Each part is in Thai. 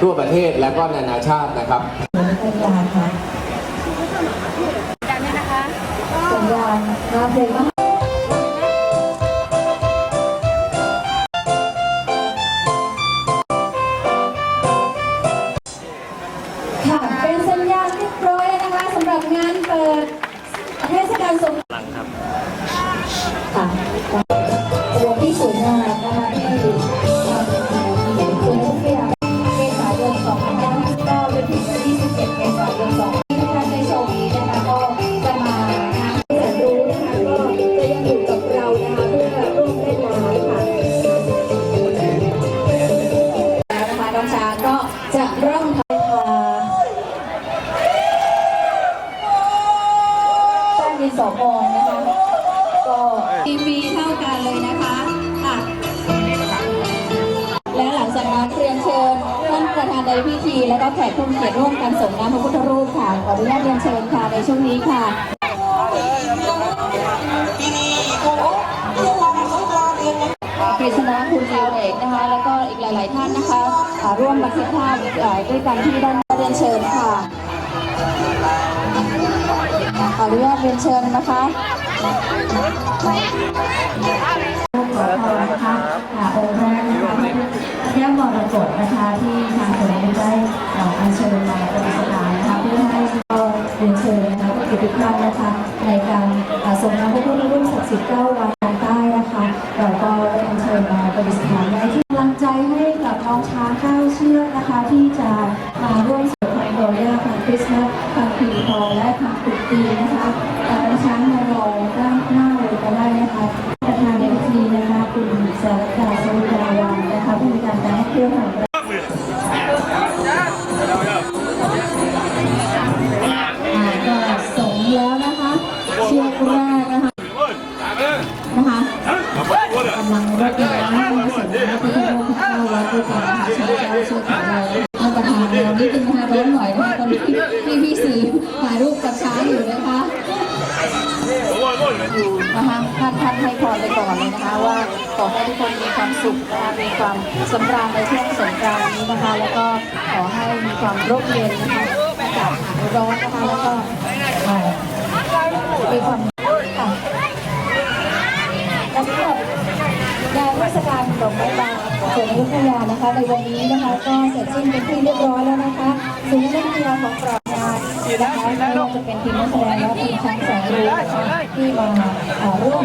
ทั่วประเทศและก็นานาชาตินะครับสัญญาค่ะดังนี้นะคะสัญญาณมาเพลง พิธีและก็แขกผู้มีเกียรติร่วมกันส่งน้ำพระพุทธรูปค่ะขออนุญาตเรียนเชิญค่ะในช่วงนี้ค่ะกฤษณะคุณดิวเอกนะคะ แล้วก็อีกหลาย ๆ ท่านนะคะร่วมบันทึกภาพด้วยกันที่ด้านหน้าเรียนเชิญค่ะขออนุญาตเรียนเชิญนะคะขอพรนะคะ ก้วมรกตนะคะที่ทางคนได้อ่าอัญเชิญมาประดิษฐานนะคะเพื่อให้ก็เรียนเชิญนะคะทุกท่านนะคะในการส่งน้ำพระพุทธรูปศักดิ์สิทธิ์เก้าวันทางใต้นะคะเราก็ได้อัญเชิญมาประดิษฐานไว้ที่ นะคะท่านท่านให้พรไปก่อนเลยนะคะว่าขอให้ทุกคนมีความสุขนะคะมีความสำราญในช่วงสงกรานต์นี้นะคะ แล้วก็ขอให้มีความร่มเย็นนะคะอากาศร้อนนะคะแล้วก็อ่ามีความค่ะและสำหรับงานเทศกาลดอกไม้บานสวนยุธยานะคะ ในวันนี้นะคะ ก็เสร็จสิ้นเป็นที่เรียบร้อยแล้วนะคะส่วนนักกีฬาของปรา นะคะไม่ว่าจะเป็นทีมนักแสดงและทีมช้างแสนรู้นะคะที่มาอ่อร่วม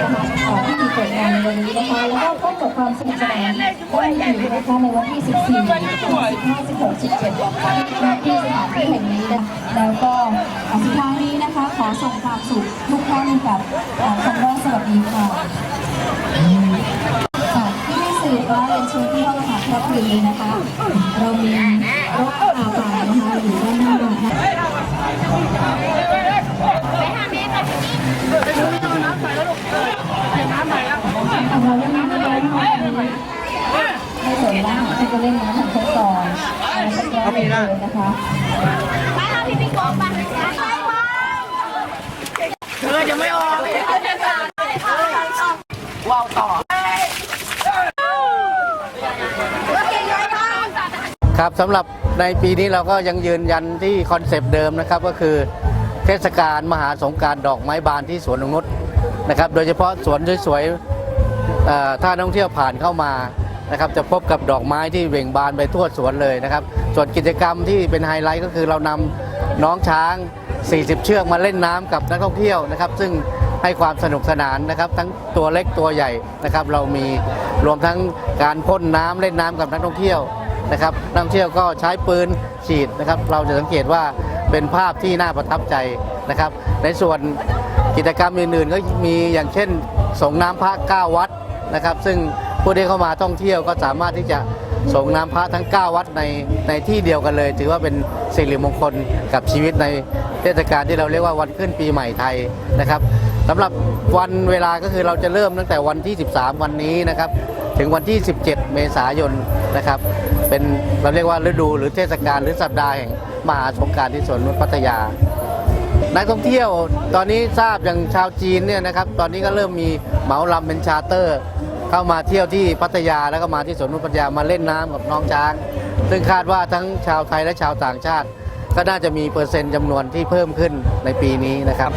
นะคะเอ่อพิธีเปิดงานในวันนี้นะคะแล้วก็พบกับความสนุกสนานได้อีกนะคะในวันที่ 14 15 16 17ที่สถานที่แห่งนี้นะแล้วก็สุดท้ายนี้นะคะขอส่งความสุขทุกท่านกับคำว่าสวัสดีค่ะค่ะที่สื่อว่าเป็นเชิญที่ห้องอาหารครอบครัวนี้นะคะ เรามีรถ ที่จะเล่นน้ำของเขาก่อนแล้วก็เลยนะคะไปค่ะพี่พี่โกไปไปค่ะเธอยังไม่ออกว้าวต่อครับสำหรับในปีนี้เราก็ยังยืนยันที่คอนเซปต์เดิมนะครับก็คือเทศกาลมหาสงการดอกไม้บานที่สวนนงนุษนะครับ โดยเฉพาะสวนสวยๆเอ่อถ้านักท่องเที่ยวผ่านเข้ามา นะครับจะพบกับดอกไม้ที่เบ่งบานไปทั่วสวนเลยนะครับ ส่วนกิจกรรมที่เป็นไฮไลท์ก็คือเรานำน้องช้าง 40 เชือกมาเล่นน้ำกับนักท่องเที่ยวนะครับ ซึ่งให้ความสนุกสนานนะครับ ทั้งตัวเล็กตัวใหญ่นะครับ เรามีรวมทั้งการพ่นน้ำเล่นน้ำกับนักท่องเที่ยวนะครับนักท่องเที่ยวก็ใช้ปืนฉีดนะครับ เราจะสังเกตว่าเป็นภาพที่น่าประทับใจนะครับ ในส่วนกิจกรรมอื่นๆก็มีอย่างเช่นส่งน้ำพระก้าวัดนะครับ ซึ่ง ผู้ที่เข้ามาท่องเที่ยวก็สามารถที่จะส่งน้ำพระทั้ง 9 วัดในในที่เดียวกันเลย ถือว่าเป็นสิริมงคลกับชีวิตในเทศกาลที่เราเรียกว่าวันขึ้นปีใหม่ไทยนะครับสำหรับวันเวลาก็คือเราจะเริ่มตั้งแต่วันที่ 13 วันนี้นะครับถึงวันที่ 17 เมษายนนะครับ เป็นเราเรียกว่าฤดูหรือเทศกาลหรือสัปดาห์แห่งมหาสงการที่สวนนนท์พัทยา นักท่องเที่ยวตอนนี้ทราบอย่างชาวจีนเนี่ยนะครับ ตอนนี้ก็เริ่มมีเหมาลำเป็นชาเตอร์ เข้ามาเที่ยวที่พัทยาแล้วก็มาที่สวนนนท์พัทยามาเล่นน้ำกับน้องช้าง ซึ่งคาดว่าทั้งชาวไทยและชาวต่างชาติ ก็น่าจะมีเปอร์เซ็นต์จำนวนที่เพิ่มขึ้นในปีนี้นะครับ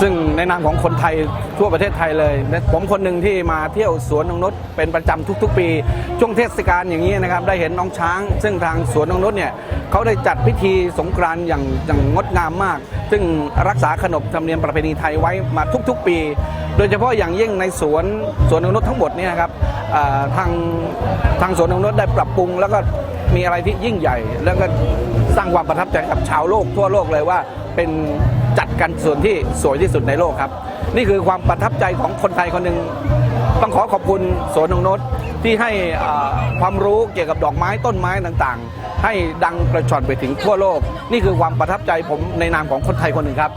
ซึ่งในนามของคนไทยทั่วประเทศไทยเลยและผมคนหนึ่งที่มาเที่ยวสวนนงนุษเป็นประจำทุก ๆ ปี ช่วงเทศกาลอย่างนี้นะครับได้เห็นน้องช้าง ซึ่งทางสวนนงนุษเนี่ยเขาได้จัดพิธีสงกรานต์อย่างอย่างงดงามมาก ซึ่งรักษาขนบธรรมเนียมประเพณีไทยไว้มาทุก ๆ ปี โดยเฉพาะอย่างยิ่งในสวนสวนนงนุษทั้งหมดนี่นะครับทางทางสวนนงนุษได้ปรับปรุง แล้วก็มีอะไรที่ยิ่งใหญ่ แล้วก็สร้างความประทับใจกับชาวโลกทั่วโลกเลยว่าเป็น กันส่วนที่สวยที่สุดในโลกครับ นี่คือความประทับใจของคนไทยคนหนึ่งต้องขอขอบคุณสวนนงนศที่ให้ความรู้เกี่ยวกับดอกไม้ต้นไม้ต่างๆ ให้ดังกระชอนไปถึงทั่วโลก นี่คือความประทับใจผมในนามของคนไทยคนหนึ่งครับ